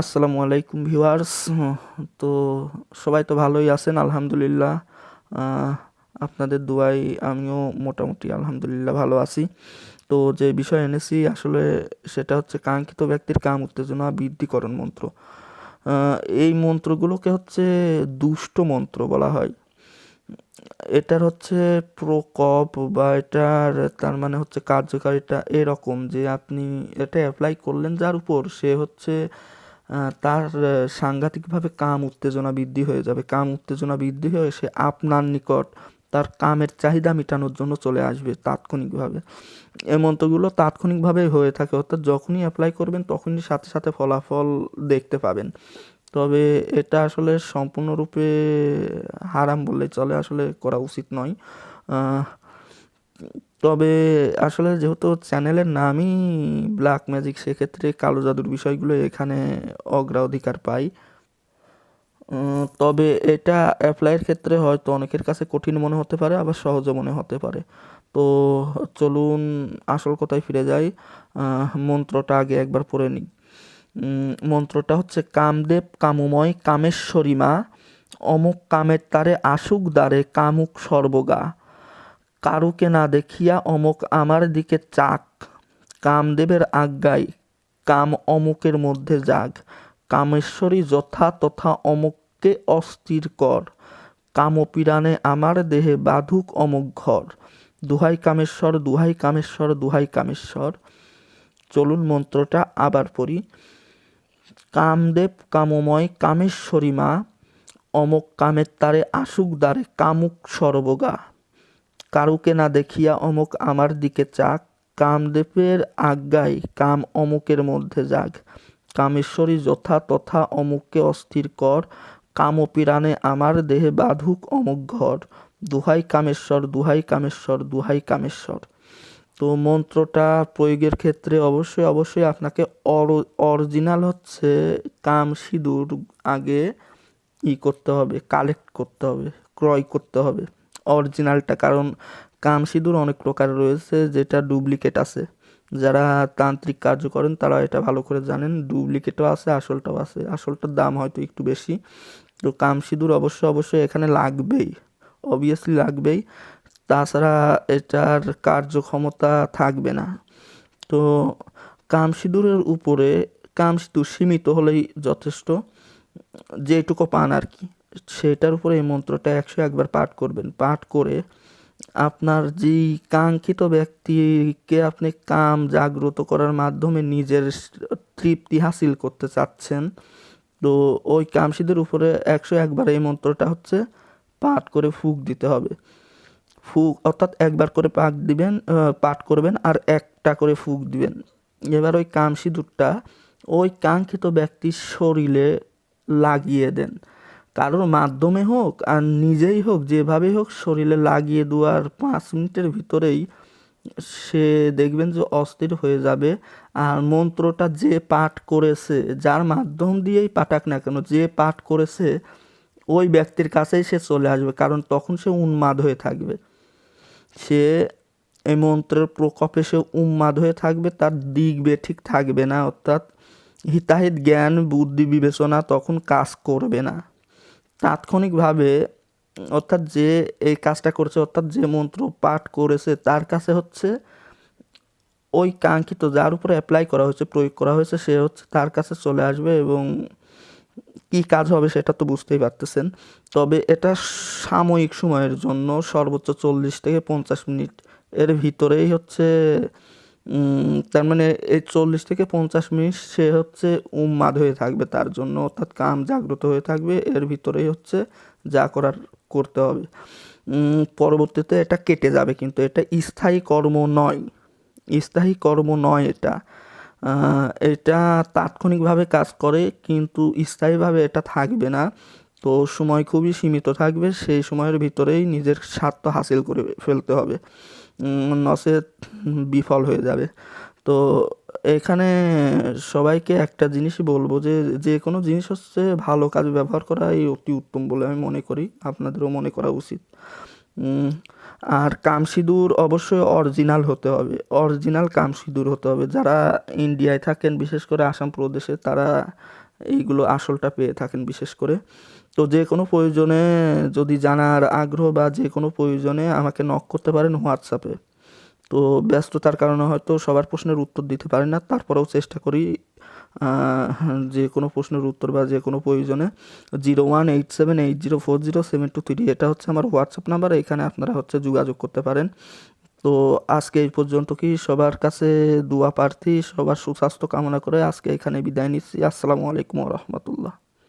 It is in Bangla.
আসসালামু আলাইকুম ভিউয়ার্স। তো সবাই তো ভালোই আছেন, আলহামদুলিল্লাহ। আপনাদের দুয়াই আমিও মোটামুটি আলহামদুলিল্লাহ ভালো আছি। তো যে বিষয় এনেছি আসলে সেটা হচ্ছে কাঙ্ক্ষিত ব্যক্তির কাম উত্তেজনা বৃদ্ধিকরণ মন্ত্র। এই মন্ত্রগুলোকে হচ্ছে দুষ্ট মন্ত্র বলা হয়। এটার হচ্ছে প্রকোপ বা এটার তার মানে হচ্ছে কার্যকারিতা এরকম যে আপনি এটা অ্যাপ্লাই করলেন যার উপর সে হচ্ছে তার সাংঘাতিকভাবে কাম উত্তেজনা বৃদ্ধি হয়ে যাবে। কাম উত্তেজনা বৃদ্ধি হয়ে সে আপনার নিকট তার কামের চাহিদা মেটানোর জন্য চলে আসবে তাৎক্ষণিকভাবে। এই মন্ত্রগুলো তাৎক্ষণিকভাবে হয়ে থাকে, অর্থাৎ যখনই অ্যাপ্লাই করবেন তখনই সাথে সাথে ফলাফল দেখতে পাবেন। তবে এটা আসলে সম্পূর্ণরূপে হারাম বললে চলে, আসলে করা উচিত নয়। তবে আসলে যেহেতু চ্যানেলের নামই ব্ল্যাক ম্যাজিক সেক্ষেত্রে কালো জাদুর বিষয়গুলো এখানে অগ্রাধিকার পাই। তবে এটা অ্যাপ্লাইয়ের ক্ষেত্রে হয়তো অনেকের কাছে কঠিন মনে হতে পারে, আবার সহজও মনে হতে পারে। তো চলুন আসল কথায় ফিরে যাই। মন্ত্রটা আগে একবার পড়ে নিই। মন্ত্রটা হচ্ছে কামদেব কামুময় কামেশ্বরী মা, অমুক কামের তারে আসুক দ্বারে কামুক সর্বগা। কারুকে না দেখিয়া অমুক আমার দিকে চাক। কামদেবের আজ্ঞায়, কাম অমুকের মধ্যে যাগ। কামেশ্বরী যথা তথা অমুককে অস্থির কর। কামপিরানে আমার দেহে বাধুক অমুক ঘর। দুহাই কামেশ্বর দুহাই কামেশ্বর দুহাই কামেশ্বর। চলুন মন্ত্রটা আবার পড়ি। কামদেব কামময় কামেশ্বরী মা, অমক কামের তারে আসুক দ্বারে কামুক সর্বগা। কারুকে না দেখিয়া অমুক আমার দিকে চাক। কামদেবের আজ্ঞায় কাম অমুকের মধ্যে যাক। কামেশ্বরী যথা তথা অমুককে অস্থির কর। কামপিরানে আমার দেহে বাধুক অমুক ঘর। দুহাই কামেশ্বর দুহাই কামেশ্বর দুহাই কামেশ্বর। তো মন্ত্রটা প্রয়োগের ক্ষেত্রে অবশ্যই অবশ্যই আপনাকে অরিজিনাল হচ্ছে কাম সিঁদুর আগে ই করতে হবে কালেক্ট করতে হবে, ক্রয় করতে হবে। অরিজিনালটা, কারণ কাম সিঁদুর অনেক প্রকার রয়েছে যেটা ডুপ্লিকেট আছে। যারা তান্ত্রিক কার্য করেন তারা এটা ভালো করে জানেন, ডুপ্লিকেটও আছে, আসলটাও আছে। আসলটার দাম হয়তো একটু বেশি। তো কাম সিঁদুর অবশ্যই অবশ্যই এখানে লাগবেই অবভিয়াসলি লাগবেই। তাছাড়া এটার কার্যক্ষমতা থাকবে না। তো কাম সিঁদুরের উপরে, কাম সিঁদুর সীমিত হলেই যথেষ্ট, যেটুকু পান আর কি। সেটার উপরে এই মন্ত্রটা একশো একবার পাঠ করবেন। পাঠ করে আপনার যেই কাঙ্ক্ষিত ব্যক্তিকে আপনি কাম জাগ্রত করার মাধ্যমে নিজের তৃপ্তি হাসিল করতে চাচ্ছেন, তো ওই কামসিদের উপরে একশো একবার এই মন্ত্রটা হচ্ছে পাঠ করে ফুক দিতে হবে। ফুক, অর্থাৎ একবার করে পাক দিবেন পাঠ করবেন আর একটা করে ফুক দিবেন। এবার ওই কাম সিঁদুরটা ওই কাঙ্ক্ষিত ব্যক্তির শরীরে লাগিয়ে দেন। কারোর মাধ্যমে হোক আর নিজেই হোক যেভাবেই হোক শরীরে লাগিয়ে দেওয়ার পাঁচ মিনিটের ভিতরেই সে দেখবেন যে অস্থির হয়ে যাবে। আর মন্ত্রটা যে পাঠ করেছে, যার মাধ্যম দিয়েই পাঠাক না কেন, যে পাঠ করেছে, ওই ব্যক্তির কাছেই সে চলে আসবে, কারণ তখন সে উন্মাদ হয়ে থাকবে। সে এই মন্ত্রের প্রকোপে সে উন্মাদ হয়ে থাকবে, তার দিক ঠিক থাকবে না, অর্থাৎ হিতাহিত জ্ঞান, বুদ্ধি, বিবেচনা তখন কাজ করবে না। তাৎক্ষণিকভাবে, অর্থাৎ যে এই কাজটা করেছে, অর্থাৎ যে মন্ত্র পাঠ করেছে, তার কাছে হচ্ছে ওই কাঙ্ক্ষিত যার উপরে অ্যাপ্লাই করা হয়েছে, প্রয়োগ করা হয়েছে, সে হচ্ছে তার কাছে চলে আসবে এবং কি কাজ হবে সেটা তো বুঝতেই পারতেছেন। তবে এটা সাময়িক সময়ের জন্য, সর্বোচ্চ চল্লিশ থেকে পঞ্চাশ মিনিট এর ভিতরেই হচ্ছে তার মানে এই চল্লিশ থেকে পঞ্চাশ মিনিট সে হচ্ছে উন্মাদ হয়ে থাকবে তার জন্য, অর্থাৎ কাম জাগ্রত হয়ে থাকবে। এর ভিতরেই হচ্ছে যা করার করতে হবে। পরবর্তীতে এটা কেটে যাবে, কিন্তু এটা স্থায়ী কর্ম নয়। স্থায়ী কর্ম নয় এটা। এটা তাৎক্ষণিকভাবে কাজ করে, কিন্তু স্থায়ীভাবে এটা থাকবে না। তো সময় খুবই সীমিত থাকবে, সেই সময়ের ভিতরেই নিজের স্বার্থ হাসিল করে ফেলতে হবে। নচেত বিফল হয়ে যাবে। তো এখানে সবাইকে একটা জিনিসই বলব যে যে কোনো জিনিস হচ্ছে ভালো কাজে ব্যবহার করাই অতি উত্তম বলে আমি মনে করি, আপনাদেরও মনে করা উচিত। আর কাম সিঁদুর অবশ্যই অরিজিনাল হতে হবে, অরিজিনাল কাম সিঁদুর হতে হবে। যারা ইন্ডিয়ায় থাকেন, বিশেষ করে আসাম প্রদেশে, তারা এইগুলো আসলটা পেয়ে থাকেন বিশেষ করে। তো যে কোনো প্রয়োজনে যদি জানার আগ্রহ বা যে কোনো প্রয়োজনে আমাকে নক করতে পারেন হোয়াটসঅ্যাপে তো ব্যস্ততার কারণে হয়তো সবার প্রশ্নের উত্তর দিতে পারি না, তারপরেও চেষ্টা করি যে কোনো প্রশ্নের উত্তর বা যে কোনো প্রয়োজনে zero one eight seven eight zero four zero seven two three এটা হচ্ছে আমার হোয়াটসঅ্যাপ নাম্বার এখানে আপনারা হচ্ছে যোগাযোগ করতে পারেন। তো আজকে এই পর্যন্ত কি সবার কাছে দোয়া প্রার্থী, সবার সুস্বাস্থ্য কামনা করে আজকে এখানে বিদায় নিচ্ছি। আসসালামু আলাইকুম রহমতুল্লাহ।